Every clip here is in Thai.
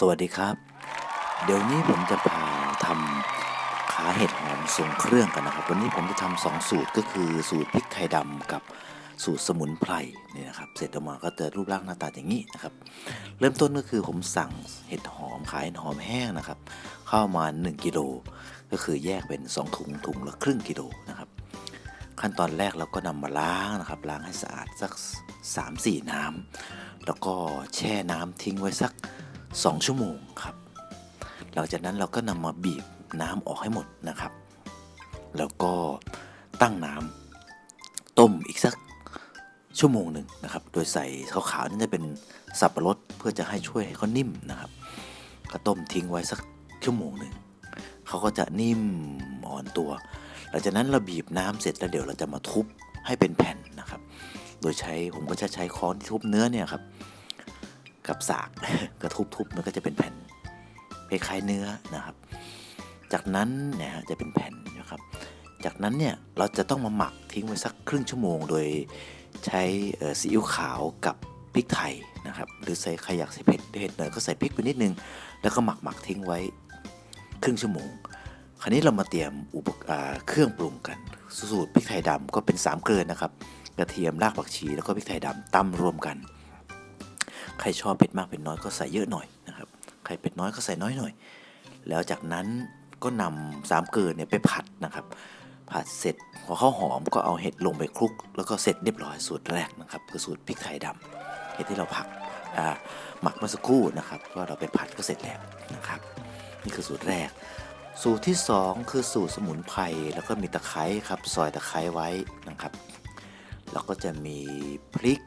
สวัสดีครับ เดี๋ยวนี้ผมจะพาทำขาเห็ดหอมทรงเครื่องกันนะครับ วันนี้ผมจะทำสองสูตรก็คือสูตรพริกไทยดำกับสูตรสมุนไพรนี่นะครับ เสร็จออกมาก็จะรูปร่างหน้าตาอย่างนี้นะครับ เริ่มต้นก็คือผมสั่งเห็ดหอมขายเห็ดหอมแห้งนะครับ เข้ามา1กิโลก็คือแยกเป็น 2 ถุงถุงละครึ่งกิโลนะครับ ขั้นตอนแรกเราก็นำมาล้างนะครับ ล้างให้สะอาดสัก 3-4 น้ำแล้วก็แช่น้ำทิ้งไว้สัก 2 ชั่วโมงครับหลังจากนั้นเราก็นำมาบีบน้ำออกให้หมดนะครับ แล้วก็ตั้งน้ำต้มอีกสักชั่วโมงหนึ่งนะครับ โดยใส่ขาวๆนั่นจะเป็นสับปะรดเพื่อจะให้ช่วยให้เขานิ่มนะครับ ก็ต้มทิ้งไว้สักชั่วโมงหนึ่งเขาก็จะนิ่มอ่อนตัว หลังจากนั้นเราบีบน้ำเสร็จแล้วเดี๋ยวเราจะมาทุบให้เป็นแผ่นนะครับ โดยใช้ผมก็จะใช้ค้อนที่ทุบเนื้อเนี่ยครับ กับสากกระทุบๆมันก็จะเป็นแผ่นคล้ายๆเนื้อนะครับ จากนั้นเนี่ยฮะจะเป็นแผ่นนะครับ จากนั้นเนี่ยเราจะต้องมาหมักทิ้งไว้สักครึ่งชั่วโมง โดยใช้ซีอิ๊วขาวกับพริกไทยนะครับ หรือใส่ใครอยากใส่เผ็ดเผ็ดหน่อยก็ใส่พริกไปนิดนึง แล้วก็หมักหมักทิ้งไว้ครึ่งชั่วโมง คราวนี้เรามาเตรียมอุปกเครื่องปรุงกันสูตรพริกไทยดำก็เป็น3เกลือนะครับ กระเทียมรากผักชีแล้วก็พริกไทยดำตำรวมกัน ใครชอบเผ็ดมากเผ็ดน้อยก็ใส่เยอะหน่อยนะครับ ใครเผ็ดน้อยก็ใส่น้อยหน่อย แล้วจากนั้นก็นำสามเกลือเนี่ยไปผัดนะครับ ผัดเสร็จพอข้าวหอมก็เอาเห็ดลงไปคลุก แล้วก็เสร็จเรียบร้อยสูตรแรกนะครับคือสูตรพริกไทยดำเห็ดที่เราผักหมักเมื่อสักครู่นะครับก็เราไปผัดก็เสร็จแล้วนะครับ นี่คือสูตรแรก สูตรที่สองคือสูตรสมุนไพรแล้วก็มีตะไคร้ครับซอยตะไคร้ไว้นะครับ แล้วก็จะมีพริก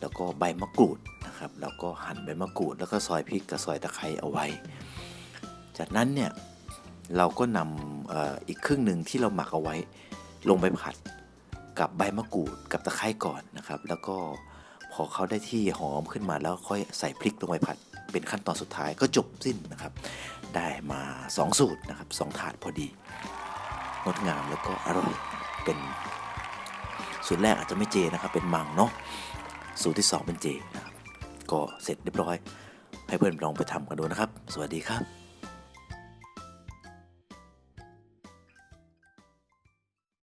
แล้วก็ใบมะกรูดนะครับแล้วก็หั่นใบมะกรูด แล้วก็ซอยพริกกับซอยตะไคร้เอาไว้ จากนั้นเนี่ยเราก็นำออีกครึ่งหนึ่งที่เราหมักเอาไว้ ลงไปผัดกับใบมะกรูดกับตะไคร้ก่อนนะครับ แล้วก็พอเขาได้ที่หอมขึ้นมาแล้วค่อยใส่พริกลงไปผัด เป็นขั้นตอนสุดท้ายก็จบสิ้นนะครับ ได้มา 2 สูตรนะครับสองถาดพอดีงดงามแล้วก็อร่อยเป็นสูตรแรกอาจจะไม่เจนะครับเป็นมังเนาะ สูตรที่ 2 เป็นเจนะครับก็เสร็จเรียบร้อย ให้เพื่อนลองไปทำกันดูนะครับ สวัสดีครับ